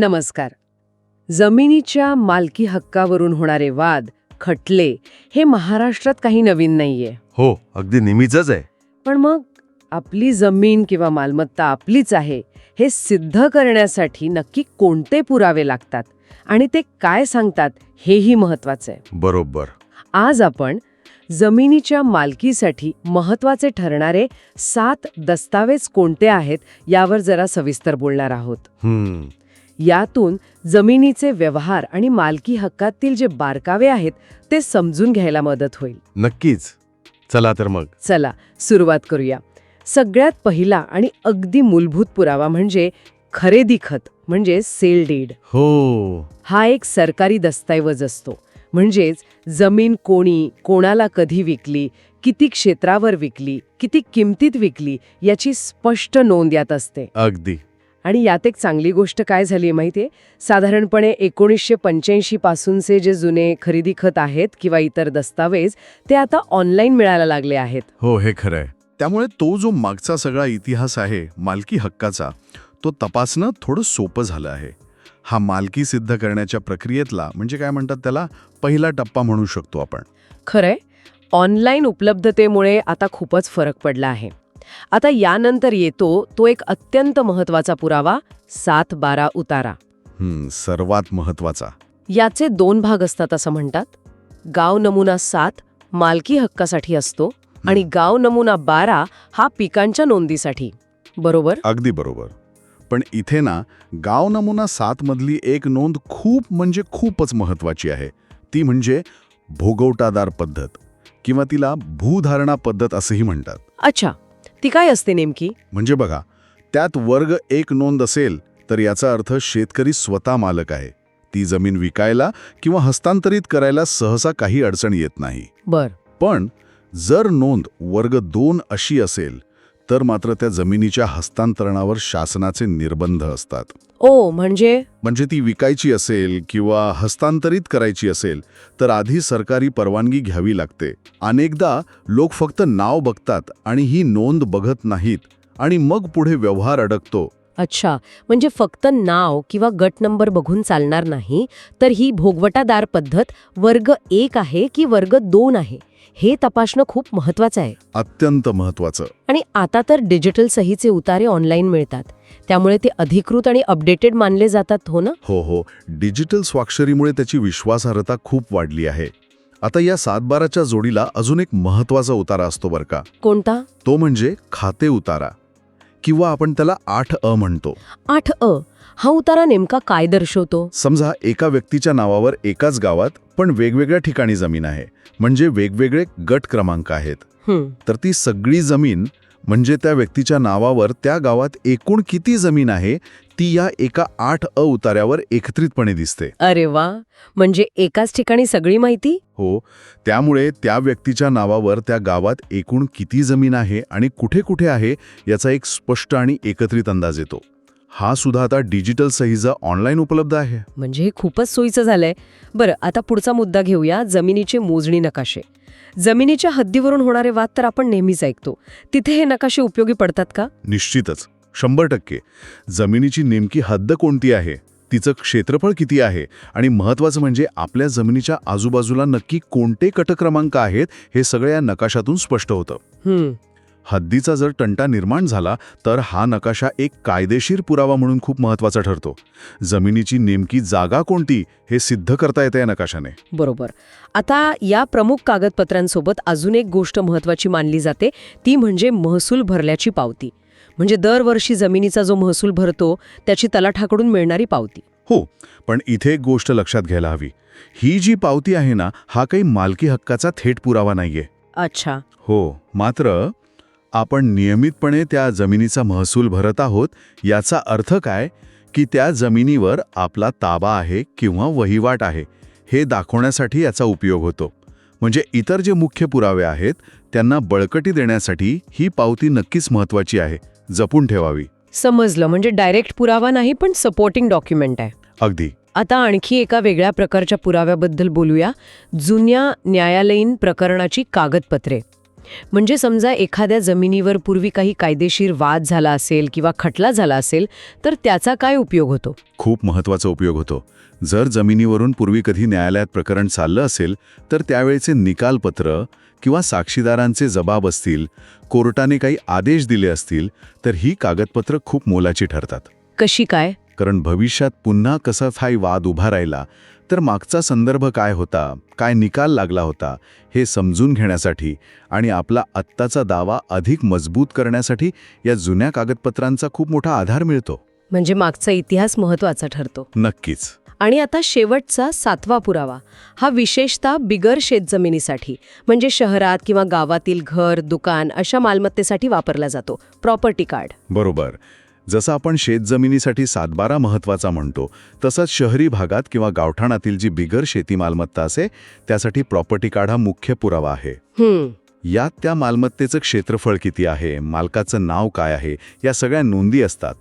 नमस्कार. जमिनीच्या मालकी हक्कावरून होणारे वाद खटले हे महाराष्ट्रात काही नवीन नाहीये. हो अगदी नेहमीचंच आहे. पण मग आपली जमीन किंवा मालमत्ता आपलीच आहे हे सिद्ध करण्यासाठी नक्की कोणते पुरावे लागतात आणि ते काय सांगतात हेही महत्वाचं आहे. बरोबर. आज आपण जमिनीच्या मालकीसाठी महत्त्वाचे ठरणारे सात दस्तावेज कोणते आहेत यावर जरा सविस्तर बोलणार आहोत. हम्म. यातून जमिनीचे व्यवहार आणि मालकी हक्कातील जे बारकावे आहेत ते समजून घ्यायला मदत होईल. नक्कीच. चला तर मग. चला सुरुवात करूया. सगळ्यात पहिला आणि अगदी मूलभूत पुरावा म्हणजे खरेदी खत म्हणजे सेल डीड. हो. हा एक सरकारी दस्तऐवज असतो. म्हणजेच जमीन कोणी कोणाला कधी विकली किती क्षेत्रावर विकली किती किमतीत विकली याची स्पष्ट नोंद यात असते. अगदी. आणि यात एक चांगली गोष्ट काय झाली माहितीये? साधारणपणे एकोणीसशे पंच्याऐंशी पासूनचे जे जुने खरेदी खत आहेत किंवा इतर दस्तावेज ते आता ऑनलाईन मिळायला लागले आहेत. हो हे खरं आहे. त्यामुळे तो जो मागचा सगळा इतिहास आहे मालकी हक्काचा तो तपासणं थोडं सोपं झालं आहे. हा मालकी सिद्ध करण्याच्या प्रक्रियेतला म्हणजे काय म्हणतात त्याला पहिला टप्पा म्हणू शकतो आपण. खरंय ऑनलाईन उपलब्धतेमुळे आता खूपच फरक पडला आहे. आता यानंतर येतो तो एक अत्यंत महत्त्वाचा पुरावा सात बारा उतारा. सर्वात महत्त्वाचा याचे दोन भाग असतात असं म्हणतात. गाव नमुना सात मालकी हक्कासाठी असतो आणि गाव नमुना बारा हा पिकांच्या नोंदीसाठी. बरोबर? अगदी बरोबर. पण इथे ना गाव नमुना सात मधली एक नोंद खूप म्हणजे खूपच महत्वाची आहे. ती म्हणजे भोगवटादार पद्धत किंवा तिला भूधारणा पद्धत असंही म्हणतात. अच्छा. ती काय असते नेमकी? म्हणजे बघा त्यात वर्ग एक नोंद असेल तर याचा अर्थ शेतकरी स्वतः मालक आहे. ती जमीन विकायला किंवा हस्तांतरित करायला सहसा काही अडचण येत नाही. बर. पण जर नोंद वर्ग दोन अशी असेल तर मात्र त्या जमिनीच्या हस्तांतरणावर शासनाचे निर्बंध असतात. ओ म्हणजे? म्हणजे ती विकायची असेल किंवा हस्तांतरित करायची असेल तर आधी सरकारी परवानगी घ्यावी लागते. अनेकदा लोक फक्त नाव बघतात आणि ही नोंद बघत नाहीत आणि मग पुढे व्यवहार अडकतो. अच्छा म्हणजे फक्त नाव किंवा गट नंबर बघून चालणार नाही तर ही भोगवटादार पद्धत वर्ग एक आहे की वर्ग दोन आहे? हे तपासणं खूप महत्वाचं आहे. अत्यंत महत्वाचं आणि आता तर डिजिटल सहीचे उतारे ऑनलाईन मिळतात. त्यामुळे ते अधिकृत आणि अपडेटेड मानले जातात हो ना? हो हो. डिजिटल स्वाक्षरीमुळे त्याची विश्वासार्हता खूप वाढली आहे. आता या सातबाराच्या जोडीला अजून एक महत्त्वाचा उतारा असतो बरं का. कोणता? तो म्हणजे खाते उतारा किंवा आपण त्याला आठ अ म्हणतो. आठ अ. हा उतारा नेमका काय दर्शवतो? समजा एका व्यक्तीच्या नावावर एकाच गावात पण वेगवेगळ्या ठिकाणी जमीन आहे म्हणजे वेगवेगळे गट क्रमांक आहेत. हं, तर ती सगळी जमीन म्हणजे त्या व्यक्तीच्या नावावर त्या गावात एकूण किती जमीन आहे ती या एका आठ अ उतार्यावर एकत्रितपणे दिसते. अरे वा! म्हणजे एकाच ठिकाणी सगळी माहिती? हो. त्यामुळे त्या व्यक्तीच्या नावावर त्या गावात एकूण किती जमीन आहे आणि कुठे कुठे आहे याचा एक स्पष्ट आणि एकत्रित अंदाज येतो. हा सुद्धा आता डिजिटल सहीजा ऑनलाईन उपलब्ध आहे. म्हणजे हे खूपच सोयीचं झालंय. बरं आता पुढचा मुद्दा घेऊया जमिनीचे मोजणी नकाशे. जमिनीच्या हद्दीवरून होणारे वाद तर आपण नेहमीच ऐकतो. तिथे हे नकाशे उपयोगी पडतात का? निश्चितच. शंभर टक्के. जमिनीची नेमकी हद्द कोणती आहे? तिचं क्षेत्रफळ किती आहे? आणि महत्त्वाचं म्हणजे आपल्या जमिनीच्या आजूबाजूला नक्की कोणते कटक्रमांक आहेत हे सगळं या नकाशातून स्पष्ट होतं. हद्दीचा जर तंटा निर्माण झाला तर हा नकाशा एक कायदेशीर पुरावा म्हणून खूप महत्त्वाचा ठरतो. जमिनीची नेमकी जागा कोणती हे सिद्ध करता येतं या नकाशाने. बरोबर. आता या प्रमुख कागदपत्रांसोबत अजून एक गोष्ट महत्वाची मानली जाते ती म्हणजे महसूल भरल्याची पावती. म्हणजे दरवर्षी जमिनीचा जो महसूल भरतो त्याची तलाठाकडून मिळणारी पावती. हो पण इथे एक गोष्ट लक्षात घ्यायला हवी. ही जी पावती आहे ना हा काही मालकी हक्काचा थेट पुरावा नाहीये. अच्छा. हो मात्र आपण नियमितपणे त्या जमिनीचा महसूल भरत आहोत याचा अर्थ काय? की त्या जमिनीवर आपला ताबा आहे किंवा वहिवाट आहे हे दाखवण्यासाठी याचा उपयोग होतो. म्हणजे इतर जे मुख्य पुरावे आहेत त्यांना बळकटी देण्यासाठी ही पावती नक्कीच महत्वाची आहे. जपून ठेवावी. समजलं. म्हणजे डायरेक्ट पुरावा नाही पण सपोर्टिंग डॉक्युमेंट आहे. अगदी. आता आणखी एका वेगळ्या प्रकारच्या पुराव्याबद्दल बोलूया. जुन्या न्यायालयीन प्रकरणाची कागदपत्रे. म्हणजे समजा एखाद्या जमिनीवर पूर्वी काही कायदेशीर वाद झाला असेल किंवा खटला झाला असेल तर त्याचा काय उपयोग होतो? खूप महत्त्वाचा उपयोग होतो. जर जमिनीवरून पूर्वी कधी न्यायालयात प्रकरण चाललं असेल तर त्यावेळेचे निकालपत्र किंवा साक्षीदारांचे जबाब असतील कोर्टाने काही आदेश दिले असतील तर ही कागदपत्र खूप मोलाची ठरतात. कशी काय? कारण भविष्यात पुन्हा कसा हाही वाद उभा राहिला तर मागचा संदर्भ काय होता काय निकाल लागला होता हे समजून घेण्यासाठी आणि आपला आत्ताचा दावा अधिक मजबूत करण्यासाठी या जुन्या कागदपत्रांचा खूप मोठा आधार मिळतो. म्हणजे मागचा इतिहास महत्त्वाचा ठरतो. नक्कीच. आणि आता शेवटचा सातवा पुरावा हा विशेषतः बिगर शेतजमिनीसाठी म्हणजे शहरात किंवा गावातील घर दुकान अशा मालमत्तेसाठी वापरला जातो. प्रॉपर्टी कार्ड बरोबर. जसं आपण शेतजमिनीसाठी सातबारा महत्त्वाचा म्हणतो तसंच शहरी भागात किंवा गावठाणातील जी बिगर शेती मालमत्ता असे त्यासाठी प्रॉपर्टी कार्ड हा मुख्य पुरावा आहे. यात त्या मालमत्तेचं क्षेत्रफळ किती आहे मालकाचं नाव काय आहे या सगळ्या नोंदी असतात.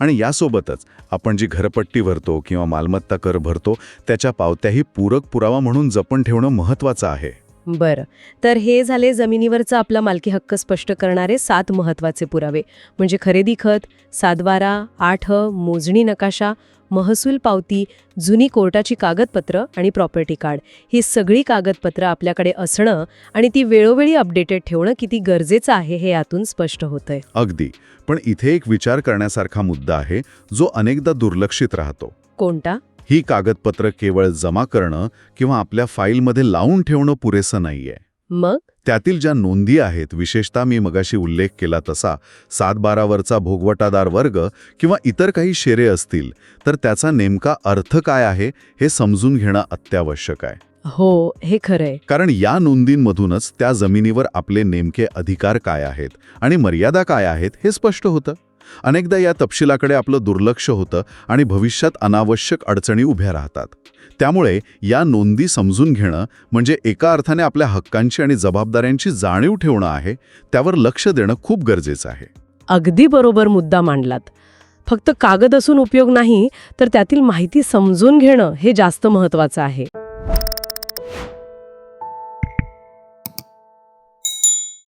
आणि यासोबतच आपण जी घरपट्टी भरतो किंवा मालमत्ता कर भरतो त्याच्या पावत्याही पूरक पुरावा म्हणून जपून ठेवणं महत्त्वाचं आहे. बरं. तर हे झाले जमिनीवरचा आपला मालकी हक्क स्पष्ट करणारे सात महत्त्वाचे पुरावे. म्हणजे खरेदी खत सातबारा आठ मोजणी नकाशा महसूल पावती जुनी कोर्टाची कागदपत्र आणि प्रॉपर्टी कार्ड. ही सगळी कागदपत्र आपल्याकडे असणं आणि ती वेळोवेळी अपडेटेड ठेवणं किती गरजेचं आहे हे यातून स्पष्ट होतंय. अगदी. पण इथे एक विचार करण्यासारखा मुद्दा आहे जो अनेकदा दुर्लक्षित राहतो. कोणता? ही कागदपत्र केवळ जमा करणं किंवा आपल्या फाईलमध्ये लावून ठेवणं पुरेसं नाहीये. मग? त्यातील ज्या नोंदी आहेत विशेषतः मी मगाशी उल्लेख केला तसा सात बारावरचा भोगवटादार वर्ग किंवा इतर काही शेरे असतील तर त्याचा नेमका अर्थ काय आहे हे समजून घेणं अत्यावश्यक आहे. हो हे खरंय. कारण या नोंदींमधूनच त्या जमिनीवर आपले नेमके अधिकार काय आहेत आणि मर्यादा काय आहेत हे स्पष्ट होतं. अनेकदा या तपशिलाकडे आपलं दुर्लक्ष होतं आणि भविष्यात अनावश्यक अडचणी उभ्या राहतात. त्यामुळे या नोंदी समजून घेणं म्हणजे एका अर्थाने आपल्या हक्कांची आणि जबाबदाऱ्यांची जाणीव ठेवणं आहे त्यावर लक्ष देणं खूप गरजेचं आहे. अगदी बरोबर मुद्दा मांडलात. फक्त कागद असून उपयोग नाही तर त्यातील माहिती समजून घेणं हे जास्त महत्वाचं आहे.